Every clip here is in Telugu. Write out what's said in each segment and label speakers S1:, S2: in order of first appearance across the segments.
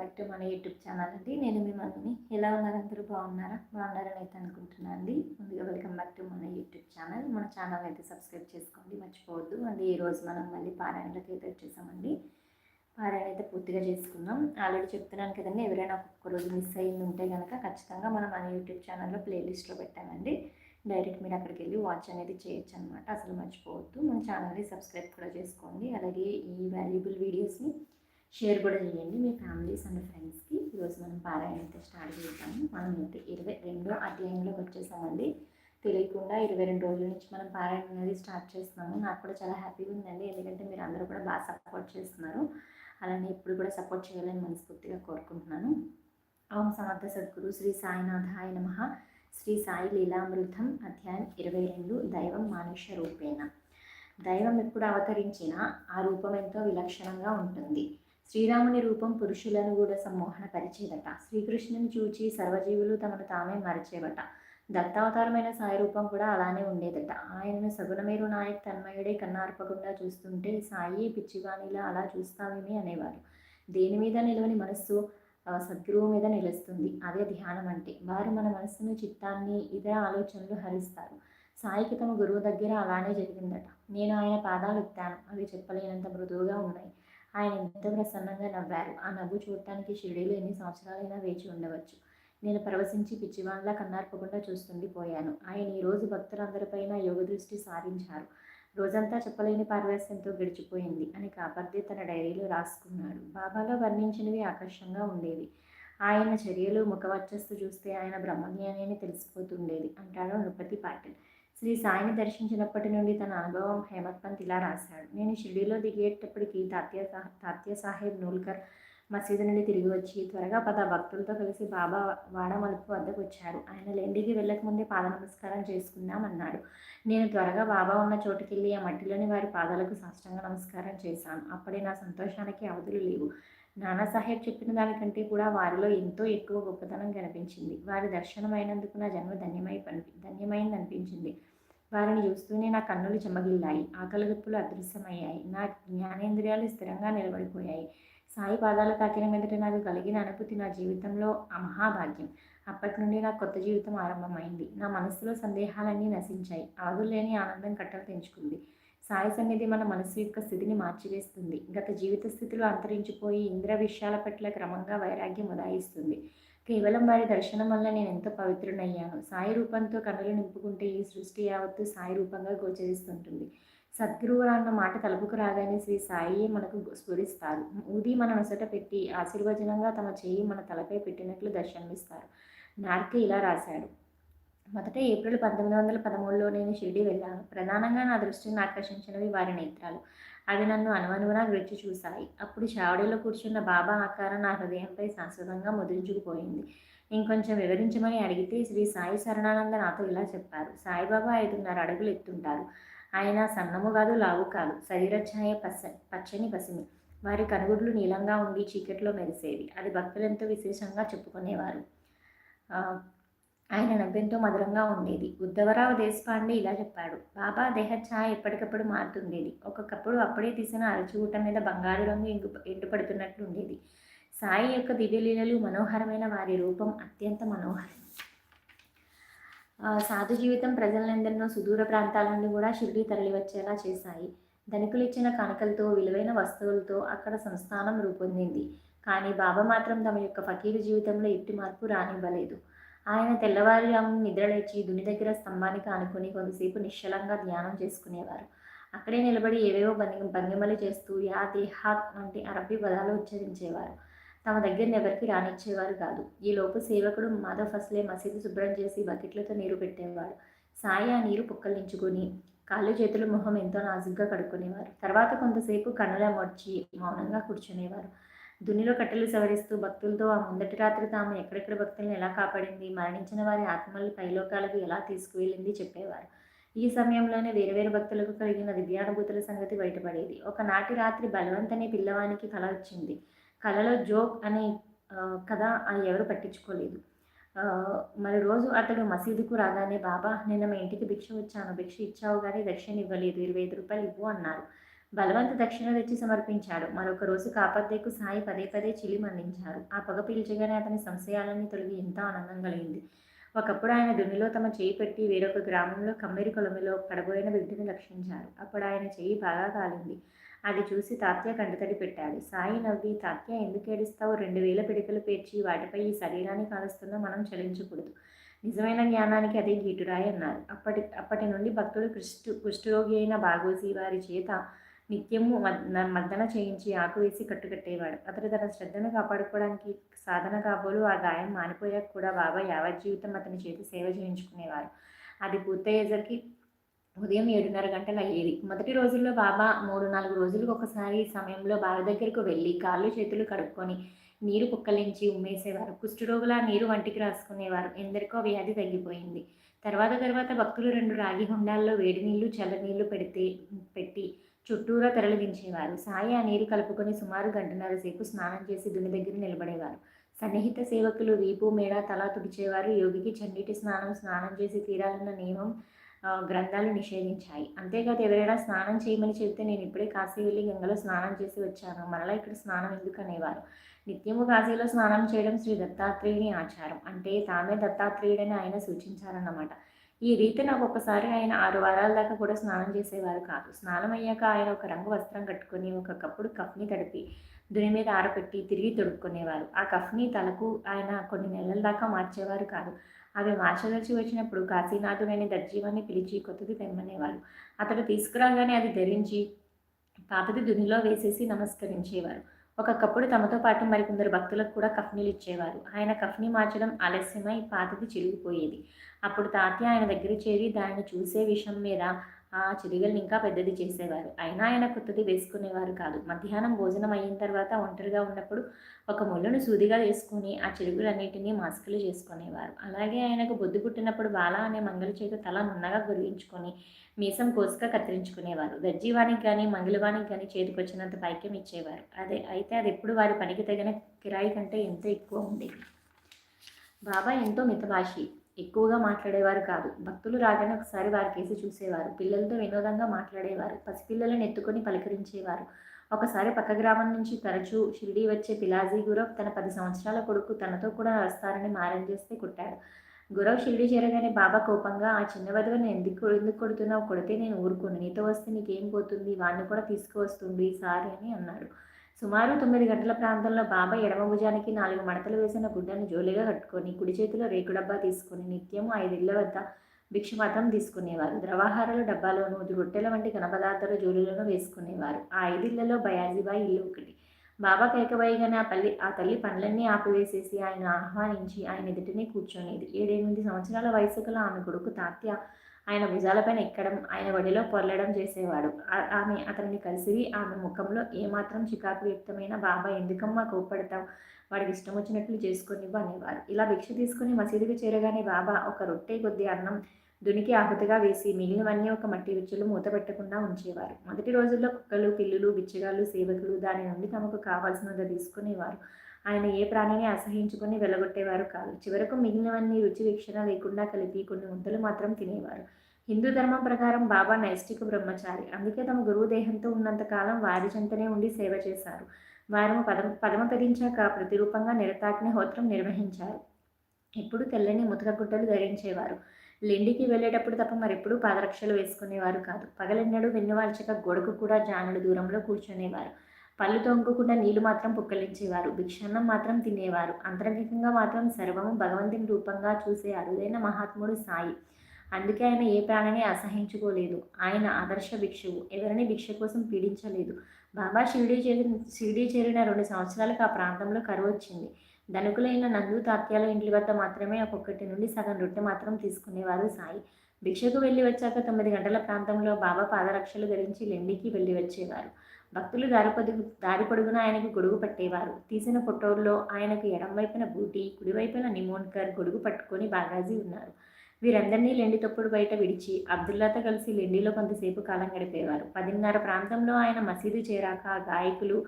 S1: బ్యాక్ టు మన యూట్యూబ్ ఛానల్ అండి. నేను మీ మనని ఎలా ఉన్నారు అందరూ? బాగున్నారా? బాగున్నారని అయితే అనుకుంటున్నాను అండి. ముందుగా వెల్కమ్ బ్యాక్ టు మన యూట్యూబ్ ఛానల్. మన ఛానల్ అయితే సబ్స్క్రైబ్ చేసుకోండి మర్చిపోవద్దు. అండి ఈరోజు మనం మళ్ళీ పారాయణలకు అయితే వచ్చేసామండి. పారాయణ అయితే పూర్తిగా చేసుకున్నాం ఆల్రెడీ చెప్తున్నాను కదండి ఎవరైనా ఒక్కొక్క రోజు మిస్ అయ్యింది ఉంటే కనుక ఖచ్చితంగా మనం మన యూట్యూబ్ ఛానల్లో ప్లేలిస్ట్లో పెట్టామండి డైరెక్ట్ మీరు అక్కడికి వెళ్ళి వాచ్ అనేది చేయొచ్చు అనమాట అసలు మర్చిపోవద్దు. మన ఛానల్ని సబ్స్క్రైబ్ కూడా చేసుకోండి. అలాగే ఈ వాల్యుబుల్ వీడియోస్ని షేర్ కూడా చేయండి. మీ ఫ్యామిలీస్ అండ్ ఫ్రెండ్స్కి ఈరోజు మనం పారాయణ అయితే స్టార్ట్ చేద్దాము మనం అయితే ఇరవై రెండో అధ్యాయంలోకి వచ్చేసామండి. తెలియకుండా ఇరవై రెండు రోజుల నుంచి మనం పారాయణ అనేది స్టార్ట్ చేస్తున్నాము. నాకు కూడా చాలా హ్యాపీగా ఉందండి. ఎందుకంటే మీరు అందరూ కూడా బాగా సపోర్ట్ చేస్తున్నారు. అలానే ఇప్పుడు కూడా సపోర్ట్ చేయాలని మనస్ఫూర్తిగా కోరుకుంటున్నాను. ఓం సమర్థ సద్గురు శ్రీ సాయినాథాయ నమ. శ్రీ సాయి లీలామృతం అధ్యాయం ఇరవై రెండు. దైవం మానుష్య రూపేణ. దైవం ఎప్పుడు అవతరించినా ఆ రూపం ఎంతో విలక్షణంగా ఉంటుంది. శ్రీరాముని రూపం పురుషులను కూడా సమ్మోహన పరిచేదట శ్రీకృష్ణుని చూచి సర్వజీవులు తమను తామే మరిచేవట. దత్తావతారమైన సాయి రూపం కూడా అలానే ఉండేదట. ఆయనను సగుణమేరు నాయక్ తన్మయుడే కన్నార్పకుండా చూస్తుంటే సాయి పిచ్చివాణిలా అలా చూస్తామేమి అనేవారు. దేని మీద నిలవని మనస్సు సద్గురువు మీద నిలుస్తుంది. అదే ధ్యానం అంటే. వారు మన మనస్సును చిత్తాన్ని ఇతర ఆలోచనలు హరిస్తారు. సాయికి తమ గురువు దగ్గర అలానే జరిగిందట. నేను ఆయన పాదాలు ఎత్తాను. అవి చెప్పలేనంత మృదువుగా ఉన్నాయి. ఆయన ఎంత ప్రసన్నంగా నవ్వారు. ఆ నవ్వు చూడటానికి షిరిడీలో ఎన్ని సంవత్సరాలైనా వేచి ఉండవచ్చు. నేను ప్రవశించి పిచ్చివాన్లా కన్నార్పకుండా చూస్తుండిపోయాను ఆయన ఈరోజు భక్తులందరిపైన యోగ దృష్టి సారించారు. రోజంతా చెప్పలేని పారవస్యంతో గడిచిపోయింది అని కాపర్దే తన డైరీలో రాసుకున్నాడు. బాబాలో వర్ణించినవి ఆకర్షంగా ఉండేవి. ఆయన చర్యలు ముఖవర్చస్సు చూస్తే ఆయన బ్రహ్మజ్ఞాని అని తెలిసిపోతుండేది అంటాడు నృపతి పాటిల్. శ్రీ సాయిని దర్శించినప్పటి నుండి తన అనుభవం హేమత్ పంత్ ఇలా రాశాడు. నేను షిర్డీలో దిగేటప్పటికి తాత్య తాత్య సాహెబ్ నూల్కర్ మసీదు నుండి తిరిగి వచ్చి త్వరగా పద భక్తులతో కలిసి బాబా వాడ మలుపు వద్దకు వచ్చారు. ఆయన లెండికి వెళ్ళకముందే పాద నమస్కారం చేసుకుందామన్నాడు. నేను త్వరగా బాబా ఉన్న చోటుకెళ్ళి ఆ మట్టిలోని వారి పాదాలకు సాష్టంగా నమస్కారం చేశాను. అప్పుడే నా సంతోషానికి అవధులు లేవు. నానాసాహెబ్ చెప్పిన దానికంటే కూడా వారిలో ఎంతో ఎక్కువ గొప్పతనం కనిపించింది. వారి దర్శనం అయినందుకు నా జన్మ ధన్యమై ధన్యమైంది అనిపించింది వారిని చూస్తూనే నా కన్నులు చెమ్మగిల్లాయి ఆకలిగప్పులు అదృశ్యమయ్యాయి. నా జ్ఞానేంద్రియాలు స్థిరంగా నిలబడిపోయాయి. సాయి పాదాలు తాకిన మీదట నాకు కలిగిన అనుభూతి నా జీవితంలో మహాభాగ్యం. అప్పటి నుండి నా కొత్త జీవితం ఆరంభమైంది. నా మనసులో సందేహాలన్నీ నశించాయి. ఆగులేని ఆనందం కట్టలు తెంచుకుంది. సాయి సన్నిధి మన మనసు యొక్క స్థితిని మార్చివేస్తుంది. గత జీవిత స్థితిలో అంతరించిపోయి ఇంద్ర విషయాల పట్ల క్రమంగా వైరాగ్యం ఉదాయిస్తుంది. కేవలం వారి దర్శనం వల్ల నేను ఎంతో పవిత్రునయ్యాను సాయి రూపంతో కనులు నింపుకుంటే ఈ సృష్టి యావత్తు సాయి రూపంగా గోచరిస్తుంటుంది. సద్గురువు అన్న మాట తలుపుకు రాగానే శ్రీ సాయి మనకు స్ఫురిస్తారు. ఊది మన నొసట పెట్టి ఆశీర్వచనంగా తమ చేయి మన తలపై పెట్టినట్లు దర్శనమిస్తారు. నార్కే ఇలా రాశాడు. మొదట ఏప్రిల్ పంతొమ్మిది వందల పదమూడులో నేను షిరిడి వెళ్ళాను. ప్రధానంగా నా దృష్టిని ఆకర్షించినవి వారి నేత్రాలు. అవి నన్ను అనువనువునా గురించి చూశాయి. అప్పుడు చావడిలో కూర్చున్న బాబా ఆకారం నా హృదయంపై శాశ్వతంగా ముద్రించుకుపోయింది ఇంకొంచెం వివరించమని అడిగితే శ్రీ సాయి శరణానంద నాతో ఇలా చెప్పారు. సాయిబాబా ఐదున్నర అడుగులు ఎత్తుంటారు. ఆయన సన్నము కాదు లావు కాదు. శరీరఛాయ పచ్చ పచ్చని పసిమి. వారి కనుగుడ్లు నీలంగా ఉండి చీకట్లో మెరిసేవి. అది భక్తులెంతో విశేషంగా చెప్పుకునేవారు. ఆయన నవ్వెంతో మధురంగా ఉండేది. ఉద్దవరావు దేశపాండే ఇలా చెప్పాడు బాబా దేహఛాయ ఎప్పటికప్పుడు మారుతుండేది. ఒక్కొక్కప్పుడు అప్పుడే తీసిన అరచుగుట మీద బంగారు రంగు ఎండు ఎండుపడుతున్నట్లు ఉండేది. సాయి యొక్క దివ్యలీలలు మనోహరమైన వారి రూపం అత్యంత మనోహరం. సాధు జీవితం ప్రజలందరినో సుదూర ప్రాంతాల నుండి కూడా షిరిడి తరలి వచ్చేలా చేశాయి. ధనికులు ఇచ్చిన కానుకలతో విలువైన వస్తువులతో అక్కడ సంస్థానం రూపొందింది. కానీ బాబా మాత్రం తమ యొక్క ఫకీరు జీవితంలో ఎట్టి మార్పు రానివ్వలేదు. ఆయన తెల్లవారుజాము నిద్రలేచి దుని దగ్గర స్తంభానికి ఆనుకొని కొంతసేపు నిశ్చలంగా ధ్యానం చేసుకునేవారు. అక్కడే నిలబడి ఏవేవో భంగి భంగిమలు చేస్తూ యా దేహాత్ వంటి అరబ్బీ పదాలు ఉచ్చరించేవారు. తమ దగ్గర ఎవరికి రానిచ్చేవారు కాదు. ఈ లోపు సేవకుడు మాధవ్ ఫస్లే మసీదు శుభ్రం చేసి బకెట్లతో నీరు పెట్టేవాడు సాయి ఆ నీరు పుక్కలించుకొని కాళ్ళు చేతులు మొహం ఎంతో నాజుగ్గా కడుక్కునేవారు. తర్వాత కొంతసేపు కన్నుల మొడ్చి మౌనంగా కూర్చునేవారు. దునిలో కట్టెలు సవరిస్తూ భక్తులతో ఆ ముందటి రాత్రి తాము ఎక్కడెక్కడ భక్తులను ఎలా కాపాడింది మరణించిన వారి ఆత్మల్ని పైలోకాలకు ఎలా తీసుకువెళ్ళింది చెప్పేవారు. ఈ సమయంలోనే వేరు వేరు భక్తులకు కలిగిన దివ్యానుభూతుల సంగతి బయటపడేది. ఒకనాటి రాత్రి బలవంతనే పిల్లవానికి కళ వచ్చింది. కళలో జోక్ అనే కథ ఎవరు పట్టించుకోలేదు. మరి రోజు అతడు మసీదుకు రాగానే బాబా నిన్న మా ఇంటికి భిక్ష వచ్చాను. భిక్ష ఇచ్చావు కానీ దక్షిణ ఇవ్వలేదు. ఇరవై ఐదు రూపాయలు ఇవ్వు అన్నారు. బలవంత దక్షిణ తెచ్చి సమర్పించాడు. మరొక రోజు కాపర్దేకు సాయి పదే పదే చిలి మందించారు ఆ పొగ పీల్చగానే అతని సంశయాలన్నీ తొలగి ఎంతో ఆనందం కలిగింది. ఒకప్పుడు ఆయన దునిలో తమ చేయి పెట్టి వేరొక గ్రామంలో కమ్మెరి కొలమిలో పడబోయిన బిడ్డని రక్షించారు. అప్పుడు ఆయన చెయ్యి బాగా కాలింది. అది చూసి తాత్య కంటతడి పెట్టాడు. సాయి నవ్వి తాత్య ఎందుకు ఏడుస్తావు? రెండు వేల పిడికలు పేర్చి వాటిపై ఈ శరీరాన్ని కాలుస్తున్నా మనం చలించకూడదు. నిజమైన జ్ఞానానికి అదే గీటురాయి అన్నారు. అప్పటి అప్పటి నుండి భక్తుడు కృష్టు కుష్ఠరోగి అయిన బాగోసి వారి చేత నిత్యము మద్దన చేయించి ఆకు వేసి కట్టుకట్టేవాడు అతడు తన శ్రద్ధను కాపాడుకోవడానికి సాధన కాబోలు ఆ గాయం మానిపోయాక కూడా బాబా యావత్ జీవితం అతని చేతి సేవ చేయించుకునేవారు. అది పూర్తయ్యేసరికి ఉదయం ఏడున్నర గంటలు అయ్యేది. మొదటి రోజుల్లో బాబా మూడు నాలుగు రోజులకు ఒకసారి సమయంలో బావి దగ్గరకు వెళ్ళి కాళ్ళు చేతులు కడుక్కొని నీరు కుక్కలించి ఉమ్మేసేవారు. కుష్ఠరోగుల నీరు వంటికి రాసుకునేవారు. ఎందరికో వ్యాధి తగ్గిపోయింది. తర్వాత తర్వాత భక్తులు రెండు రాగి హుండాల్లో వేడి నీళ్ళు చల్ల నీళ్ళు పెడితే పెట్టి చుట్టూరా తరలించేవారు సాయి ఆ నీరు కలుపుకొని సుమారు గంటన్నర సేపు స్నానం చేసి దుని దగ్గర నిలబడేవారు. సన్నిహిత సేవకులు వీపు మేడ తల తుడిచేవారు. యోగికి చన్నీటి స్నానం స్నానం చేసి తీరాలన్న నియమం గ్రంథాలు నిషేధించాయి. అంతేకాదు ఎవరైనా స్నానం చేయమని చెబితే నేను ఇప్పుడే కాశీ వెళ్ళి గంగలో స్నానం చేసి వచ్చాను. మరలా ఇక్కడ స్నానం ఎందుకు అనేవారు నిత్యము కాశీలో స్నానం చేయడం శ్రీ దత్తాత్రేయుని ఆచారం. అంటే తామే దత్తాత్రేయుడని ఆయన సూచించారన్నమాట. ఈ రీతిని ఒక్కొక్కసారి ఆయన ఆరు వారాల దాకా కూడా స్నానం చేసేవారు కాదు. స్నానం అయ్యాక ఆయన ఒక రంగు వస్త్రం కట్టుకొని ఒక కప్పుడు కఫ్ని తడిపి దుని మీద ఆరపెట్టి తిరిగి తొడుక్కునేవారు. ఆ కఫ్ని తలకు ఆయన కొన్ని నెలల దాకా మార్చేవారు కాదు. అవి మార్చదలిచి వచ్చినప్పుడు కాశీనాథుడని దర్జీవాన్ని పిలిచి కొత్తది తెమ్మనేవారు. అతడు తీసుకురాగానే అది ధరించి పాతది దునిలో వేసేసి నమస్కరించేవారు. ఒకప్పుడు తమతో పాటు మరికొందరు భక్తులకు కూడా కఫ్నీలు ఇచ్చేవారు ఆయన కఫ్ని మార్చడం ఆలస్యమై పాతది చిరిగిపోయేది. అప్పుడు తాతయ్య ఆయన దగ్గర చేరి దానిని చూసే విషయం మీద ఆ చిరిగల్ని ఇంకా పెద్దది చేసేవారు. అయినా ఆయన కొత్తది వేసుకునేవారు కాదు. మధ్యాహ్నం భోజనం అయిన తర్వాత ఒంటరిగా ఉన్నప్పుడు ఒక ముళ్ళను సూదిగా వేసుకుని ఆ చిరుగులన్నిటినీ మాస్కులు చేసుకునేవారు. అలాగే ఆయనకు బొద్దు పుట్టినప్పుడు బాల అనే మంగళ చేత తల నున్నగా గురించుకొని మీసం కోసుగా కత్తిరించుకునేవారు. దర్జీవానికి కానీ మంగళవానికి కానీ చేతికొచ్చినంత పైక్యం ఇచ్చేవారు. అదే అయితే అది ఎప్పుడు వారి పనికి తగిన కిరాయి కంటే ఎంతో ఎక్కువ ఉండేది. బాబా ఎంతో మితభాషి. ఎక్కువగా మాట్లాడేవారు కాదు. భక్తులు రాగానే ఒకసారి వారి కేసి చూసేవారు. పిల్లలతో వినోదంగా మాట్లాడేవారు. పసిపిల్లలను ఎత్తుకొని పలకరించేవారు. ఒకసారి పక్క గ్రామం నుంచి తరచూ షిరిడీ వచ్చే పిలాజీ గురవ్ తన పది సంవత్సరాల కొడుకు తనతో కూడా వస్తారని మారం చేస్తే కొట్టాడు. గురవ్ షిరిడి చేరగానే బాబా కోపంగా ఆ చిన్న వధవని ఎందుకు ఎందుకు కొడుతున్నావు? కొడితే నేను ఊరుకోను. నీతో వస్తే నీకేం పోతుంది? వాడిని కూడా తీసుకువస్తుంది సారీ అని అన్నాడు. సుమారు తొమ్మిది గంటల ప్రాంతంలో బాబా ఎడమ భుజానికి నాలుగు మడతలు వేసిన గుడ్డను జోలిగా కట్టుకొని కుడి చేతిలో రేకు డబ్బా తీసుకొని నిత్యము ఐదిళ్ళ వద్ద భిక్షమాతం తీసుకునేవారు. ద్రవాహారాల డబ్బాలోను రొట్టెల వంటి ఘనపదార్థాల జోలిలోనూ వేసుకునేవారు. ఆ ఐదిళ్ళలో బయాజీబాయి ఇల్లు ఒకటి. బాబా కేకబాయిగానే ఆ పల్లి ఆ తల్లి పనులన్నీ ఆపివేసేసి ఆయన ఆహ్వానించి ఆయన ఎదుటినే కూర్చొనేది. ఏడెనిమిది సంవత్సరాల వయసు గల ఆమె కొడుకు తాత్య ఆయన భుజాలపైన ఎక్కడం ఆయన వడిలో పొరలడం చేసేవాడు. ఆమె అతనిని కలిసి ఆమె ముఖంలో ఏమాత్రం చికాకు వ్యక్తమైన బాబా ఎందుకమ్మా కోప్పడతావు? వాడికి ఇష్టం వచ్చినట్లు చేసుకొని అనేవారు. ఇలా భిక్ష తీసుకుని మసీదుకి చేరగానే బాబా ఒక రొట్టె కొద్ది అన్నం దునికి ఆహుతిగా వేసి మిగిలినవన్నీ ఒక మట్టి విచ్చులు మూత పెట్టకుండా ఉంచేవారు. మొదటి రోజుల్లో కుక్కలు పిల్లులు బిచ్చగాళ్ళు సేవకులు దాని నుండి తమకు కావాల్సినంత తీసుకునేవారు. ఆయన ఏ ప్రాణిని అసహించుకొని వెలగొట్టేవారు కాదు. చివరకు మిగిలినవన్నీ రుచి వీక్షణ లేకుండా కలిపి కొన్ని ముద్దలు మాత్రం తినేవారు. హిందూ ధర్మం ప్రకారం బాబా నైష్టిక బ్రహ్మచారి. అందుకే తమ గురువు దేహంతో ఉన్నంతకాలం వారి చెంతనే ఉండి సేవ చేశారు. వారు పదం పదమపదించాక ప్రతిరూపంగా నిరతాగ్ని హోత్రం నిర్వహించారు. ఎప్పుడు తెల్లని ముతక గుడ్డలు ధరించేవారు. లెండికి వెళ్ళేటప్పుడు తప్ప మరెప్పుడు పాదరక్షలు వేసుకునేవారు కాదు. పగలెన్నడూ వెన్నువాల్చక గొడకు కూడా జానుడు దూరంలో కూర్చునేవారు. పళ్ళు తొంగకుండా నీళ్ళు మాత్రం పుక్కలించేవారు. భిక్షాన్నం మాత్రం తినేవారు. అంతరంగికంగా మాత్రం సర్వము భగవంతుని రూపంగా చూసే అరుదైన మహాత్ముడు సాయి. అందుకే ఆయన ఏ ప్రాణిని అసహించుకోలేదు. ఆయన ఆదర్శ భిక్షువు. ఎవరిని భిక్ష కోసం పీడించలేదు. బాబా షిరిడీ చేరిన షిరిడీ చేరిన రెండు సంవత్సరాలకు ఆ ప్రాంతంలో కరువు వచ్చింది. ధనుకులైన నందు తాత్యాల ఇంటి వద్ద మాత్రమే ఒక్కొక్కటి నుండి సగం రొట్టె మాత్రం తీసుకునేవారు సాయి. భిక్షకు వెళ్ళి వచ్చాక తొమ్మిది గంటల ప్రాంతంలో బాబా పాదరక్షలు ధరించి లెండికి వెళ్ళి వచ్చేవారు. భక్తులు దారి పొడుగు దారి పొడుగున ఆయనకు గొడుగు పట్టేవారు. తీసిన ఫోటోల్లో ఆయనకు ఎడం వైపున బూటి కుడివైపున నిమోన్కర్ గొడుగు పట్టుకొని బాగాజీ ఉన్నారు. వీరందరినీ లెండి తప్పుడు బయట విడిచి అబ్దుల్లాతో కలిసి లెండిలో కొంతసేపు కాలం గడిపేవారు. పదిన్నర ప్రాంతంలో ఆయన మసీదు చేరాక గాయకులు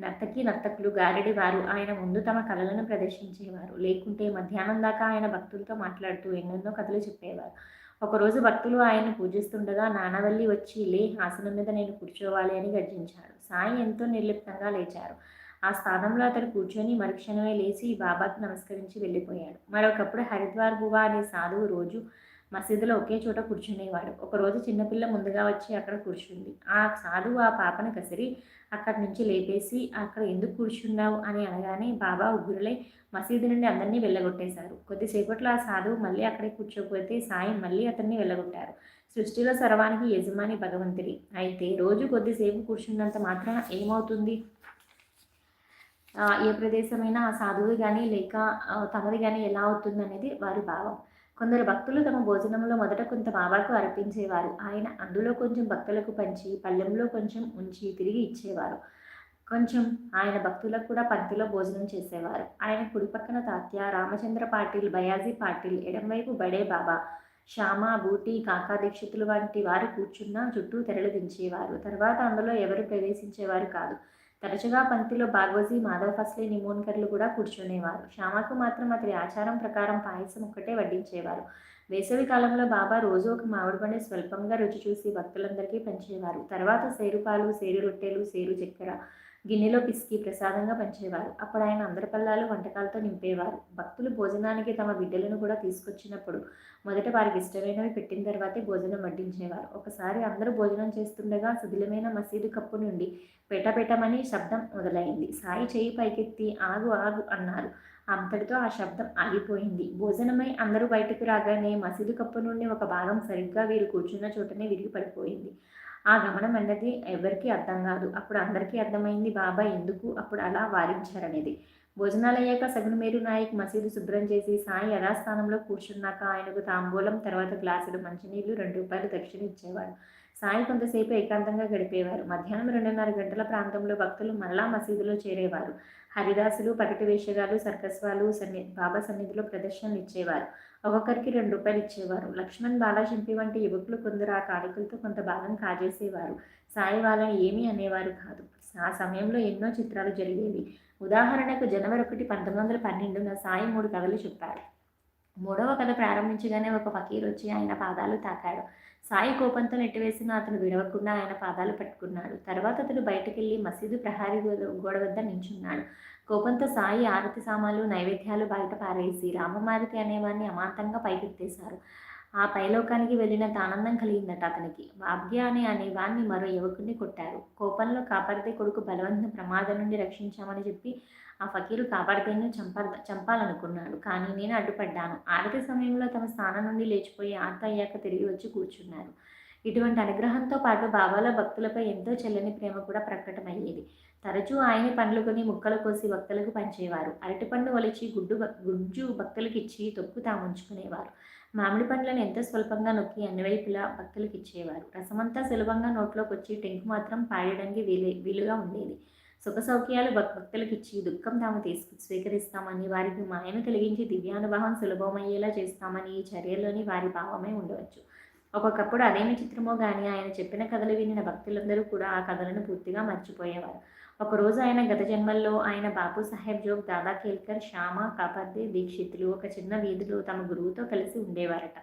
S1: నర్తకి నర్తకులు గారడి వారు ఆయన ముందు తమ కళలను ప్రదర్శించేవారు. లేకుంటే మధ్యాహ్నం దాకా ఆయన భక్తులతో మాట్లాడుతూ ఎన్నెన్నో కథలు చెప్పేవారు. ఒకరోజు భక్తులు ఆయన్ని పూజిస్తుండగా నానవల్లి వచ్చి లే ఆసనం మీద నేను కూర్చోవాలి అని గర్జించాడు సాయి ఎంతో నిర్లిప్తంగా లేచారు. ఆ స్థానంలో అతడు కూర్చొని మరుక్షణమే లేచి బాబాకి నమస్కరించి వెళ్ళిపోయాడు. మరొకప్పుడు హరిద్వార్ బువా అనే సాధువు రోజు మసీదులో ఒకే చోట కూర్చునేవాడు. ఒకరోజు చిన్నపిల్ల ముందుగా వచ్చి అక్కడ కూర్చుంది. ఆ సాధువు ఆ పాపను కసిరి అక్కడి నుంచి లేపేసి అక్కడ ఎందుకు కూర్చున్నావు? అని అనగానే బాబా ఉగ్గురులై మసీదు నుండి అందరినీ వెళ్ళగొట్టేశారు. కొద్దిసేపట్లో ఆ సాధువు మళ్ళీ అక్కడే కూర్చోకపోతే సాయం మళ్ళీ అతన్ని వెళ్ళగొట్టారు. సృష్టిలో సర్వానికి యజమాని భగవంతుడి. అయితే రోజు కొద్దిసేపు కూర్చున్నంత మాత్రాన ఏమవుతుంది? ఏ ప్రదేశమైనా ఆ సాధువు కానీ లేక తమది కానీ ఎలా అవుతుంది అనేది వారి భావం. కొందరు భక్తులు తమ భోజనంలో మొదట కొంత బాబాకు అర్పించేవారు. ఆయన అందులో కొంచెం భక్తులకు పంచి పళ్ళెంలో కొంచెం ఉంచి తిరిగి ఇచ్చేవారు. కొంచెం ఆయన భక్తులకు కూడా పంక్తిలో భోజనం చేసేవారు. ఆయన కుడిపక్కన తాత్య రామచంద్ర పాటిల్ బయాజీ పాటిల్ ఎడంవైపు బడే బాబా శ్యామ బూటి కాకా దీక్షితులు వంటి వారు కూర్చున్న చుట్టూ తెరలు దించేవారు. తర్వాత అందులో ఎవరు ప్రవేశించేవారు కాదు. తరచుగా పంక్తిలో బాగోజీ మాధవ్ ఫస్లే నిమోన్కర్లు కూడా కూర్చునేవారు. శ్యామకు మాత్రం అతడి ఆచారం ప్రకారం పాయసం ఒక్కటే వడ్డించేవారు. వేసవి కాలంలో బాబా రోజు ఒక మామిడి పండు స్వల్పంగా రుచి చూసి భక్తులందరికీ పంచేవారు. తర్వాత సేరుపాలు సేరు రొట్టెలు సేరు చక్కెర గిన్నెలో పిసికి ప్రసాదంగా పంచేవారు. అప్పుడు ఆయన అందరి పల్లాలు వంటకాలతో నింపేవారు. భక్తులు భోజనానికి తమ బిడ్డలను కూడా తీసుకొచ్చినప్పుడు మొదట వారికి ఇష్టమైనవి పెట్టిన తర్వాతే భోజనం వడ్డించేవారు. ఒకసారి అందరూ భోజనం చేస్తుండగా శిథిలమైన మసీదు కప్పు నుండి పెటపెటమని శబ్దం మొదలైంది. సాయి చేయి పైకెత్తి ఆగు ఆగు అన్నారు. అంతటితో ఆ శబ్దం ఆగిపోయింది. భోజనమై అందరూ బయటకు రాగానే మసీదు కప్పు నుండి ఒక భాగం సరిగ్గా వీరు కూర్చున్న చోటనే విరిగి పడిపోయింది ఆ గమనం అన్నది ఎవరికీ అర్థం కాదు. అప్పుడు అందరికీ అర్థమైంది బాబా ఎందుకు అప్పుడు అలా వారించారనేది. భోజనాలయ్యాక అయ్యాక మేరు నాయక్ మసీదు శుభ్రం చేసి సాయి యథాస్థానంలో కూర్చున్నాక ఆయనకు తాంబూలం తర్వాత గ్లాసులు మంచినీళ్ళు రెండు రూపాయలు దక్షిణ ఇచ్చేవాడు. సాయి కొంతసేపు ఏకాంతంగా గడిపేవారు. మధ్యాహ్నం రెండున్నర గంటల ప్రాంతంలో భక్తులు మరలా మసీదులో చేరేవారు. హరిదాసులు పగటి వేషగాలు సర్కస్ వాళ్ళు సన్ని బాబా సన్నిధిలో ప్రదర్శనలు ఇచ్చేవారు. ఒక్కొక్కరికి రెండు రూపాయలు ఇచ్చేవారు. లక్ష్మణ్ బాలాశింపి వంటి యువకులు కొందరు ఆ కాడికలతో కొంత భాగం కాజేసేవారు. సాయి వాళ్ళని ఏమీ అనేవారు కాదు. ఆ సమయంలో ఎన్నో చిత్రాలు జరిగేవి. ఉదాహరణకు జనవరి ఒకటి పంతొమ్మిది వందల పన్నెండున సాయి మూడు కథలు చెప్పారు. మూడవ కథ ప్రారంభించగానే ఒక ఫకీర్ వచ్చి ఆయన పాదాలు తాకాడు. సాయి కోపంతో నెట్టివేసిన అతను విడవకుండా ఆయన పాదాలు పట్టుకున్నాడు. తర్వాత అతడు బయటకెళ్ళి మసీదు ప్రహారీ గోడ వద్ద నించున్నాడు. కోపంతో సాయి ఆరతి సామాన్లు నైవేద్యాలు బయట పారేసి రామమారతి అనేవాడిని అమాంతంగా పైకెత్తేశారు. ఆ పైలోకానికి వెళ్ళినంత ఆనందం కలిగిందట అతనికి. వాభ్య అనే అనేవాన్ని మరో యువకుడిని కొట్టారు. కోపంలో కాపాడితే కొడుకు బలవంతుని ప్రమాదం నుండి రక్షించామని చెప్పి ఆ ఫకీరు కాపాడితేను చంప చంపాలనుకున్నాడు. కానీ నేను అడ్డుపడ్డాను. ఆరతి సమయంలో తమ స్థానం నుండి లేచిపోయి ఆర్త అయ్యాక తిరిగి వచ్చి కూర్చున్నారు. ఇటువంటి అనుగ్రహంతో పాటు బాబాల భక్తులపై ఎంతో చెల్లని ప్రేమ కూడా ప్రకటమయ్యేది. తరచూ ఆయన పండ్లు కొని ముక్కలు కోసి భక్తులకు పంచేవారు. అరటిపండు వలిచి గుడ్డు గుజ్జు భక్తులకు ఇచ్చి తొక్కు తాము ఉంచుకునేవారు. మామిడి పండ్లను ఎంతో స్వల్పంగా నొక్కి అన్ని వైపులా భక్తులకు ఇచ్చేవారు రసమంతా సులభంగా నోట్లోకి వచ్చి టెంకు మాత్రం పాడడానికి వీలు వీలుగా ఉండేది. సుఖ సౌఖ్యాలు భక్తులకు ఇచ్చి దుఃఖం తాము తీసుకు స్వీకరిస్తామని వారికి మాయను కలిగించి దివ్యానుభవం సులభమయ్యేలా చేస్తామని ఈ చర్యలోని వారి భావమే ఉండవచ్చు. ఒక్కొక్కప్పుడు అదేమి చిత్రమో కానీ ఆయన చెప్పిన కథలు వినిన భక్తులందరూ కూడా ఆ కథలను పూర్తిగా మర్చిపోయేవారు. ఒకరోజు ఆయన గత జన్మల్లో ఆయన బాపు సాహెబ్ జోగ్ దాదా కేల్కర్ శ్యామ కాపర్దే దీక్షితులు ఒక చిన్న వీధిలో తమ గురువుతో కలిసి ఉండేవారట.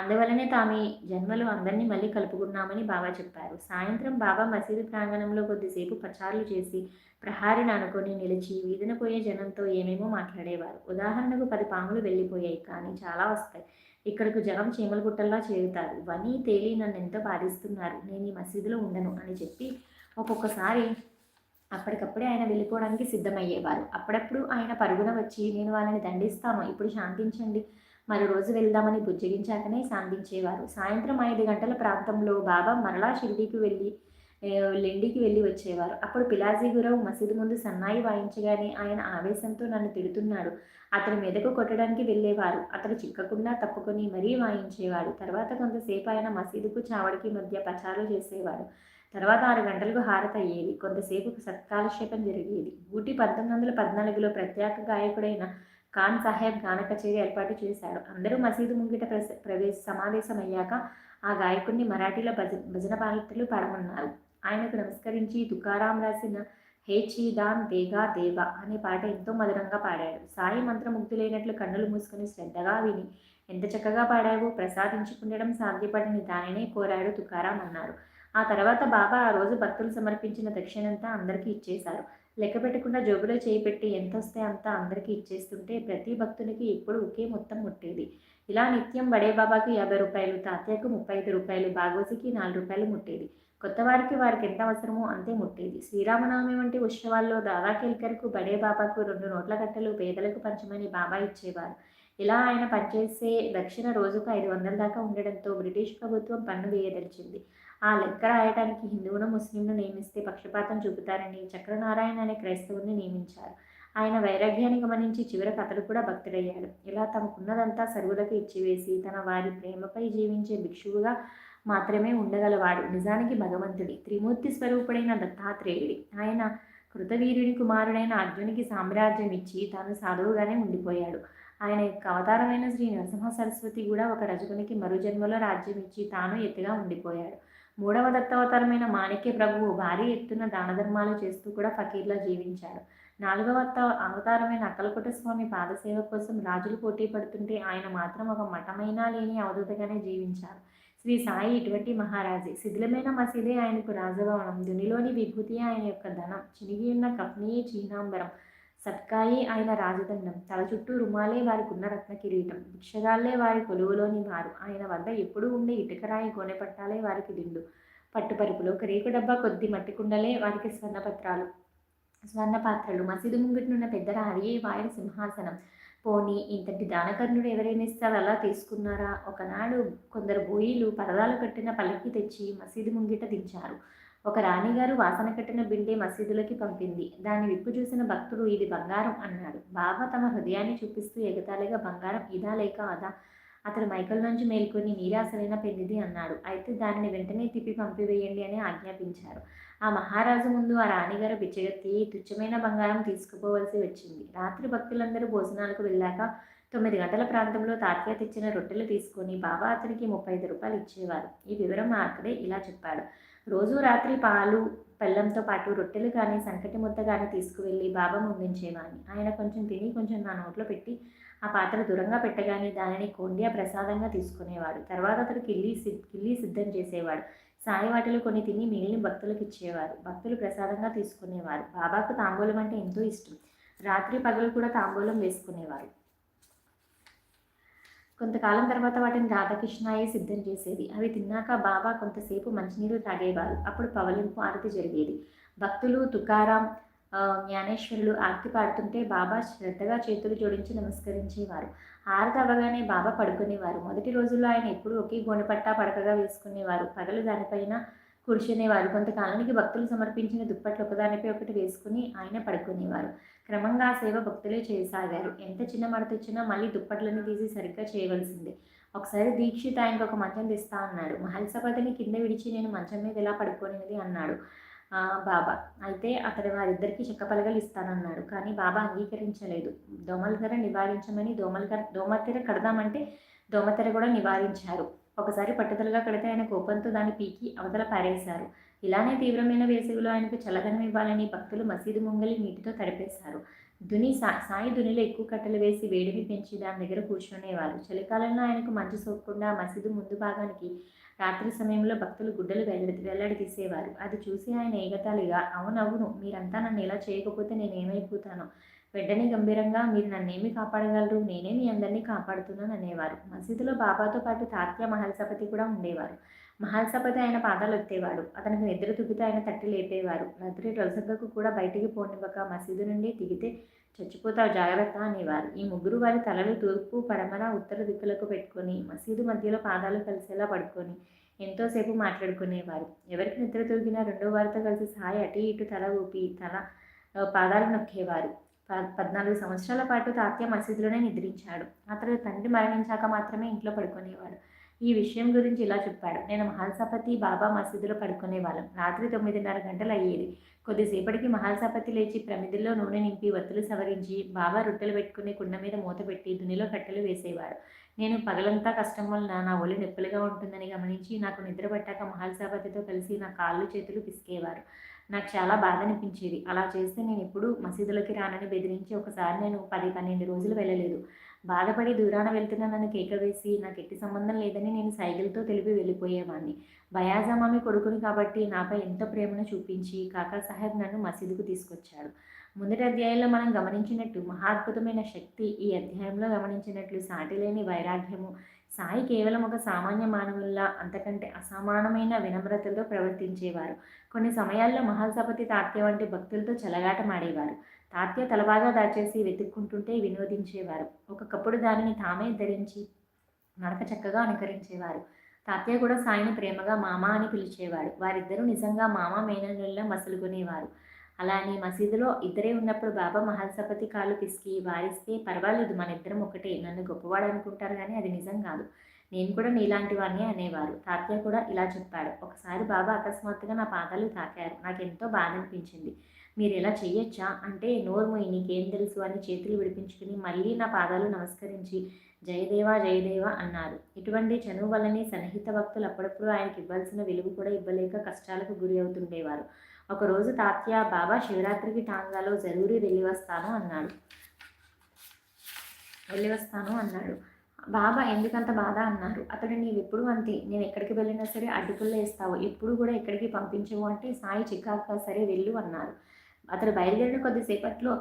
S1: అందువలనే తాము జన్మలో అందరినీ మళ్ళీ కలుపుకున్నామని బాబా చెప్పారు. సాయంత్రం బాబా మసీదు ప్రాంగణంలో కొద్దిసేపు ప్రచారాలు చేసి ప్రహారిని అనుకొని నిలిచి వీధిన పోయే జనంతో ఏమేమో మాట్లాడేవారు. ఉదాహరణకు పది పాములు వెళ్ళిపోయాయి కానీ చాలా వస్తాయి. ఇక్కడకు జనం చీమల గుట్టల్లా చేరుతారు. వని తేలి నన్ను ఎంతో బాధిస్తున్నారు. నేను ఈ మసీదులో ఉండను అని చెప్పి ఒక్కొక్కసారి అప్పటికప్పుడే ఆయన వెళ్ళిపోవడానికి సిద్ధమయ్యేవారు. అప్పుడప్పుడు ఆయన పరుగున వచ్చి నేను వాళ్ళని దండిస్తాను. ఇప్పుడు శాంతించండి. మరో రోజు వెళ్దామని బుజ్జగించాకనే శాంతించేవారు. సాయంత్రం ఐదు గంటల ప్రాంతంలో బాబా మరలా షిర్డీకి వెళ్ళి లెండికి వెళ్ళి వచ్చేవారు. అప్పుడు పిలాజీ గురవు మసీదు ముందు సన్నాయి వాయించగానే ఆయన ఆవేశంతో నన్ను తిడుతున్నాడు. అతని మీదకు కొట్టడానికి వెళ్ళేవారు. అతడు చిక్కకుండా తప్పుకొని మరీ వాయించేవాడు. తర్వాత కొంతసేపు ఆయన మసీదుకు చావడికి మధ్య ప్రచారం చేసేవాడు. తర్వాత ఆరు గంటలకు హారత అయ్యేది. కొంతసేపు సత్కాలక్షేపం జరిగేది. ఊటి పంతొమ్మిది వందల పద్నాలుగులో ప్రత్యేక గాయకుడైన ఖాన్ సాహెబ్ గాన కచేరీ ఏర్పాటు చేశాడు. అందరూ మసీదు ముంగిట ప్రవేశ సమావేశమయ్యాక ఆ గాయకుడిని మరాఠీలో భజ భజన పాత్రలు పాడమన్నారు. ఆయనకు నమస్కరించి తుకారాం రాసిన హే చీదాన్ దేగా దేవ అనే పాట ఎంతో మధురంగా పాడాడు. సాయి మంత్రముగ్ధులైనట్లు కన్నులు మూసుకుని శ్రద్ధగా విని ఎంత చక్కగా పాడావు ప్రసాదించుకుండడం సాధ్యపడని దానినే కోరాడు తుకారాం అన్నారు. ఆ తర్వాత బాబా ఆ రోజు భక్తులు సమర్పించిన దక్షిణంతా అందరికీ ఇచ్చేశారు. లెక్క పెట్టకుండా జోబులో చేయి పెట్టి ఎంత వస్తే అంత అందరికీ ఇచ్చేస్తుంటే ప్రతి భక్తునికి ఎప్పుడు ఒకే మొత్తం ముట్టేది. ఇలా నిత్యం బడేబాబాకి యాభై రూపాయలు తాతయ్యకు ముప్పై ఐదు రూపాయలు బాగోసికి నాలుగు రూపాయలు ముట్టేది. కొత్త వారికి వారికి ఎంత అవసరమో అంతే ముట్టేది. శ్రీరామనవమి వంటి ఉత్సవాల్లో దాదా కేల్కర్కు బడే బాబాకు రెండు నోట్ల కట్టలు పేదలకు పంచమని బాబా ఇచ్చేవారు. ఇలా ఆయన పనిచేసే దక్షిణ రోజుకు ఐదు వందల దాకా ఉండడంతో బ్రిటిష్ ప్రభుత్వం పన్ను వేయదలిచింది. ఆ లెక్క రాయడానికి హిందువును ముస్లింను నియమిస్తే పక్షపాతం చూపుతారని చక్రనారాయణ అనే క్రైస్తవుని నియమించారు. ఆయన వైరాగ్యాన్ని గమనించి చివరికి అతడు కూడా భక్తుడయ్యాడు ఇలా తమకున్నదంతా సరువులకు ఇచ్చివేసి తన వారి ప్రేమపై జీవించే భిక్షువుగా మాత్రమే ఉండగలవాడు. నిజానికి భగవంతుడి త్రిమూర్తి స్వరూపుడైన దత్తాత్రేయుడి. ఆయన కృతవీరుని కుమారుడైన అర్జునికి సామ్రాజ్యం ఇచ్చి తాను సాధువుగానే ఉండిపోయాడు. ఆయన యొక్క అవతారమైన శ్రీ నరసింహ సరస్వతి కూడా ఒక రజకునికి మరో జన్మలో రాజ్యం ఇచ్చి తాను ఎత్తుగా ఉండిపోయాడు. మూడవ దత్తవతారమైన మాణిక్య ప్రభువు భారీ ఎత్తున దాన ధర్మాలు చేస్తూ కూడా ఫకీర్లా జీవించాడు. నాలుగవ అవతారమైన అక్కలకోట స్వామి పాదసేవ కోసం రాజులు పోటీ పడుతుంటే ఆయన మాత్రం ఒక మఠమైనా లేని అవధూతగానే జీవించారు. శ్రీ సాయి ఇటువంటి మహారాజే. శిథిలమైన మసీదే ఆయనకు రాజభవనం. దునిలోని విభూతి ఆయన యొక్క ధనం. చినిగి ఉన్న కప్నీయే చీనాంబరం సత్కాయి ఆయన రాజదండం. తల చుట్టూ రుమాలే వారికి ఉన్న రత్న కిరీటం. భిక్షగాళ్ళే వారి కొలువులోని వారు. ఆయన వద్ద ఎప్పుడూ ఉండే ఇటుకరాయి గోనెపట్టాలే వారికి దిండు. పట్టుపరుపులు రేకు డబ్బా కొద్ది మట్టి కుండలే వారికి స్వర్ణపత్రాలు. స్వర్ణ పాత్రలు మసీదు ముంగిటినున్న పెద్ద రాయి వారి సింహాసనం. పోనీ ఇంతటి దానకర్ణుడు ఎవరైనా ఇస్తారు? అలా తీసుకున్నారా? ఒకనాడు కొందరు బోయిలు పరదాలు కట్టిన పల్లకి తెచ్చి మసీదు ముంగిట దించారు. ఒక రాణిగారు వాసన కట్టిన బిండే మసీదులకి పంపింది. దాన్ని విప్పు చూసిన భక్తుడు ఇది బంగారం అన్నాడు. బాబా తమ హృదయాన్ని చూపిస్తూ ఎగతాళిగా బంగారం ఇదా లేక అదా? అతడు మైకల్ నుంచి మేల్కొని నీరాసలైన పెళ్ళిది అన్నాడు. అయితే దానిని వెంటనే తిప్పి పంపివేయండి అని ఆజ్ఞాపించారు. ఆ మహారాజు ముందు ఆ రాణిగారు బిచ్చగెత్తి తుచ్చమైన బంగారం తీసుకుపోవలసి వచ్చింది. రాత్రి భక్తులందరూ భోజనాలకు వెళ్ళాక తొమ్మిది గంటల ప్రాంతంలో తాత్య తెచ్చిన రొట్టెలు తీసుకొని బాబా అతనికి ముప్పై ఐదు రూపాయలు ఇచ్చేవారు. ఈ వివరం అక్కడే ఇలా చెప్పాడు. రోజు రాత్రి పాలు బెల్లంతో పాటు రొట్టెలు కానీ సంకటి ముద్ద కానీ తీసుకువెళ్ళి బాబా ముందుంచేవాడిని. ఆయన కొంచెం తిని కొంచెం నా నోట్లో పెట్టి ఆ పాత్ర దూరంగా పెట్టగానే దానిని కొండియా ప్రసాదంగా తీసుకునేవాడు. తర్వాత అతడు కిల్లి కిల్లి సిద్ధం చేసేవాడు. సాయి వాటిలో కొన్ని తిని మిగిలిన భక్తులకు ఇచ్చేవారు. భక్తులు ప్రసాదంగా తీసుకునేవారు. బాబాకు తాంబూలం అంటే ఎంతో ఇష్టం. రాత్రి పగలు కూడా తాంబూలం వేసుకునేవారు. కొంతకాలం తర్వాత వాటిని రాధాకృష్ణాయే సిద్ధం చేసేది. అవి తిన్నాక బాబా కొంతసేపు మంచినీరు తాగేవారు. అప్పుడు పవలింపు ఆరతి జరిగేది. భక్తులు తుకారాం జ్ఞానేశ్వరులు ఆర్తి పాడుతుంటే బాబా శ్రద్ధగా చేతులు జోడించి నమస్కరించేవారు. ఆరతి అవ్వగానే బాబా పడుకునేవారు. మొదటి రోజుల్లో ఆయన ఎప్పుడూ ఒకే గోనెపట్టా పడకగా వేసుకునేవారు. పగలు దానిపైన కూర్చునేవారు. కొంతకాలానికి భక్తులు సమర్పించిన దుప్పట్లు ఒకదానిపై ఒకటి వేసుకుని ఆయన పడుకునేవారు. క్రమంగా ఆ సేవ భక్తులే చేయసాగారు. ఎంత చిన్న మడత ఇచ్చినా మళ్ళీ దుప్పట్లను తీసి సరిగ్గా చేయవలసిందే. ఒకసారి దీక్షిత్ ఆయనకు ఒక మంచం తెస్తా అన్నాడు. మహల్సపతిని కింద విడిచి నేను మంచం మీద ఎలా పడుకోనిది అన్నాడు. బాబా. అయితే అతడు వారిద్దరికీ చెక్కపలగలు ఇస్తానన్నాడు. కానీ బాబా అంగీకరించలేదు. దోమల ధర నివారించమని దోమల దోమతెర కడదామంటే దోమతెర కూడా నివారించారు. ఒకసారి పట్టుదలగా కడితే ఆయన కోపంతో దాన్ని పీకి అవతల పారేశారు. ఇలానే తీవ్రమైన వేసవిలో ఆయనకు చల్లదనం ఇవ్వాలని భక్తులు మసీదు ముంగలి నీటితో తడిపేశారు. దుని సా సాయి దునిలో ఎక్కువ కట్టెలు వేసి వేడిని పెంచి దాని దగ్గర కూర్చునేవారు. చలికాలంలో ఆయనకు మంచు సోకకుండా మసీదు ముందు భాగానికి రాత్రి సమయంలో భక్తులు గుడ్డలు వెల్లడి వెల్లడి తీసేవారు అది చూసి ఆయన ఏగతాళిగా అవునవును మీరంతా నన్ను ఇలా చేయకపోతే నేను ఏమైపోతాను వెంటనే గంభీరంగా మీరు నన్నేమి కాపాడగలరు? నేనే మీ అందరినీ కాపాడుతున్నాను అనేవారు. మసీదులో బాబాతో పాటు తాత్య మహల్సపతి కూడా ఉండేవారు. మహల్సపతి ఆయన పాదాలు ఎత్తేవాడు అతనికి నిద్ర తుగితే ఆయన తట్టి లేపేవారు. రాత్రి రొసగ్గకు కూడా బయటికి పోనివ్వక మసీదు నుండి దిగితే చచ్చిపోతావు జాగ్రత్త అనేవారు. ఈ ముగ్గురు వారి తలలు తూర్పు పడమర ఉత్తర దిక్కులకు పెట్టుకొని మసీదు మధ్యలో పాదాలు కలిసేలా పడుకొని ఎంతోసేపు మాట్లాడుకునేవారు. ఎవరికి నిద్ర తూగినా రెండో వారితో కలిసి సాయి అటు ఇటు తల ఊపి తల పాదాలు నొక్కేవారు. పద్నాలుగు సంవత్సరాల పాటు తాత్య మసీదులోనే నిద్రించాడు. అతడు తండ్రి మరణించాక మాత్రమే ఇంట్లో పడుకునేవాడు. ఈ విషయం గురించి ఇలా చెప్పాడు. నేను మహాల్సాపతి బాబా మసీదులో పడుకునేవాళ్ళం రాత్రి తొమ్మిదిన్నర గంటలు అయ్యేది. కొద్దిసేపటికి మహాల్సాపతి లేచి ప్రమిదిలో నూనె నింపి వత్తులు సవరించి బాబా రొట్టెలు పెట్టుకుని కుండ మీద మూత పెట్టి దునిలో కట్టెలు వేసేవాడు. నేను పగలంతా కష్టం వలన నా ఒళ్ళు నొప్పులుగా ఉంటుందని గమనించి నాకు నిద్ర పట్టాక మహాల్సాపతితో కలిసి నా కాళ్ళు చేతులు పిసికేవారు. నాకు చాలా బాధ అనిపించేది. అలా చేస్తే నేను ఎప్పుడు మసీదులకి రానని బెదిరించి ఒకసారి నేను పది పన్నెండు రోజులు వెళ్ళలేదు. బాధపడి దూరాన వెళ్తున్న నన్ను కేక వేసి నాకు ఎట్టి సంబంధం లేదని నేను సైకిల్తో తెలిపి వెళ్ళిపోయేవాడిని బయాజామామి కొడుకుని కాబట్టి నాపై ఎంత ప్రేమను చూపించి కాకా సాహెబ్ నన్ను మసీదుకు తీసుకొచ్చాడు. మొదటి అధ్యాయంలో మనం గమనించినట్టు మహాద్భుతమైన శక్తి ఈ అధ్యాయంలో గమనించినట్లు సాటిలేని వైరాగ్యము సాయి కేవలం ఒక సామాన్య మానవుల్లా అంతకంటే అసమానమైన వినమ్రతతో ప్రవర్తించేవారు. కొన్ని సమయాల్లో మహాసపతి తాత్య వంటి భక్తులతో చెలగాటమాడేవారు. తాత్య తలబాగా దాచేసి వెతుక్కుంటుంటే వినోదించేవారు. ఒకప్పుడు దానిని తామే ధరించి నడక చక్కగా అనుకరించేవారు. తాత్య కూడా సాయిని ప్రేమగా మామ అని పిలిచేవాడు. వారిద్దరూ నిజంగా మామ మేనల్లా మసులుకునేవారు అలానే మసీదులో ఇద్దరే ఉన్నప్పుడు బాబా మహాసపతి కాళ్ళు పిసికి వారిస్తే పర్వాలేదు మన ఇద్దరం ఒకటే. నన్ను గొప్పవాడు అనుకుంటారు కానీ అది నిజం కాదు. నేను కూడా నీలాంటి వాడిని అనేవారు. తాత్య కూడా ఇలా చెప్పాడు. ఒకసారి బాబా అకస్మాత్తుగా నా పాదాలు తాకారు. నాకు ఎంతో బాధ అనిపించింది. మీరు ఇలా చేయొచ్చా అంటే నోరు నీకేం తెలుసు అని చేతులు విడిపించుకుని మళ్ళీ నా పాదాలు నమస్కరించి జయదేవా జయదేవ అన్నారు. ఇటువంటి చనువు వల్లనే సన్నిహిత భక్తులు అప్పుడప్పుడు ఆయనకి ఇవ్వాల్సిన విలువ కూడా ఇవ్వలేక కష్టాలకు గురి అవుతుండేవారు. ఒకరోజు తాత్య బాబా శివరాత్రికి టాంగాలో జరూరి వెళ్ళి వస్తాను అన్నాడు. వెళ్ళి వస్తాను అన్నాడు. బాబా ఎందుకంత బాధ? అన్నారు. అతడు నీవెప్పుడు అంతే. నేను ఎక్కడికి వెళ్ళినా సరే అడ్డుకుల్లో వేస్తావు. ఎప్పుడు కూడా ఎక్కడికి పంపించవు అంటే సాయి చికాక సరే వెళ్ళు అన్నారు. అతను బయలుదేరిన కొద్దిసేపట్లో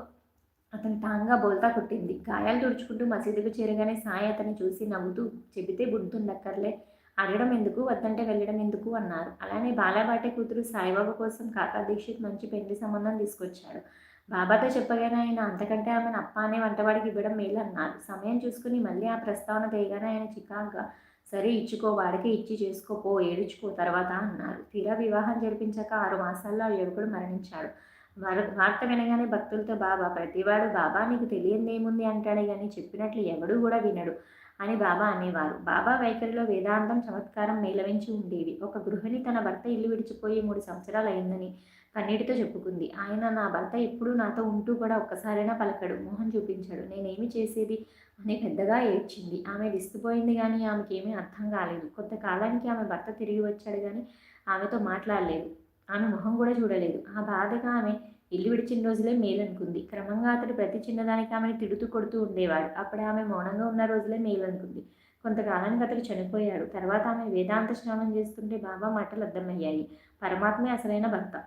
S1: అతను తాంగా బోల్తా కొట్టింది. గాయాలు తుడుచుకుంటూ మసీదుకు చేరగానే సాయి అతన్ని చూసి నవ్వుతూ చెబితే బుద్ధుండక్కర్లే. అడగడం ఎందుకు? వద్దంటే వెళ్ళడం ఎందుకు? అన్నారు. అలానే బాలాబాటే కూతురు సాయిబాబా కోసం కాకా దీక్షిత్ మంచి పెళ్ళి సంబంధం తీసుకొచ్చాడు బాబాతో చెప్పగానే ఆయన అంతకంటే ఆమెను అప్ప అనే వంటవాడికి ఇవ్వడం మేలు అన్నారు. సమయం చూసుకుని మళ్ళీ ఆ ప్రస్తావన తేగానే ఆయన చికాగ్గా సరే ఇచ్చుకో వాడికి ఇచ్చి చేసుకోపో ఏడుచుకో తర్వాత అన్నారు. తీరా వివాహం జరిపించాక ఆరు మాసాల్లో ఆ యువకుడు మరణించాడు. వార్త వినగానే భక్తులతో బాబా ప్రతివాడు బాబా నీకు తెలియదేముంది అంటాడే. కానీ చెప్పినట్లు ఎవడూ కూడా వినడు అని బాబా అనేవారు. బాబా వైఖరిలో వేదాంతం చమత్కారం మేలవించి ఉండేవి. ఒక గృహిణి తన భర్త ఇల్లు విడిచిపోయి మూడు సంవత్సరాలు అయిందని కన్నీటితో చెప్పుకుంది. ఆయన నా భర్త ఎప్పుడూ నాతో ఉంటూ కూడా ఒక్కసారైనా పలకడు మోహన్ చూపించాడు. నేనేమి చేసేది? అని పెద్దగా ఏడ్చింది. ఆమె విస్తుపోయింది కానీ ఆమెకేమీ అర్థం కాలేదు. కొంతకాలానికి ఆమె భర్త తిరిగి వచ్చాడు కానీ ఆమెతో మాట్లాడలేదు. ఆమె మొహం కూడా చూడలేదు. ఆ బాధగా ఆమె ఇల్లు విడిచిన రోజులే మేలనుకుంది. క్రమంగా అతడు ప్రతి చిన్నదానికి ఆమెను తిడుతూ కొడుతూ ఉండేవాడు. అప్పుడు ఆమె మౌనంగా ఉన్న రోజులే మేలనుకుంది. కొంతకాలానికి అతడు చనిపోయాడు. తర్వాత ఆమె వేదాంత స్నానం చేస్తుంటే బాబా మాటలు అర్థమయ్యాయి. పరమాత్మే అసలైన భర్త.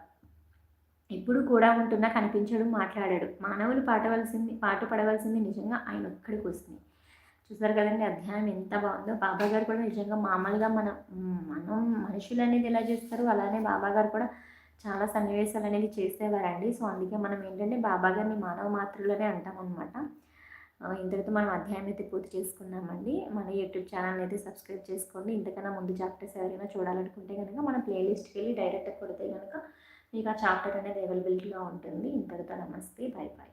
S1: ఎప్పుడు కూడా ఉంటున్నా కనిపించడం మాట్లాడాడు. మానవులు పాటవలసింది పాటు పడవలసింది నిజంగా ఆయన ఒక్కడికి వస్తుంది. చూసారు కదండి అధ్యాయం ఎంత బాగుందో. బాబా గారు కూడా నిజంగా మామూలుగా మన మనం మనుషులు అనేది ఎలా చేస్తారు అలానే బాబా గారు కూడా చాలా సన్నివేశాలు అనేది చేసేవారండి. సో అందుకే మనం ఏంటంటే బాబా గారిని మానవ మాతృలనే అంటాం అనమాట ఇంతటితో మనం అధ్యాయం అయితే పూర్తి చేసుకున్నామండి. మన యూట్యూబ్ ఛానల్ అయితే సబ్స్క్రైబ్ చేసుకోండి. ఇంతకన్నా ముందు చాప్టర్స్ ఎవరైనా చూడాలనుకుంటే కనుక మన ప్లేలిస్ట్కి వెళ్ళి డైరెక్ట్ కొడితే కనుక మీకు ఆ చాప్టర్ అనేది అవైలబిలిటీలో ఉంటుంది. ఇంతటితో నమస్తే. Bye bye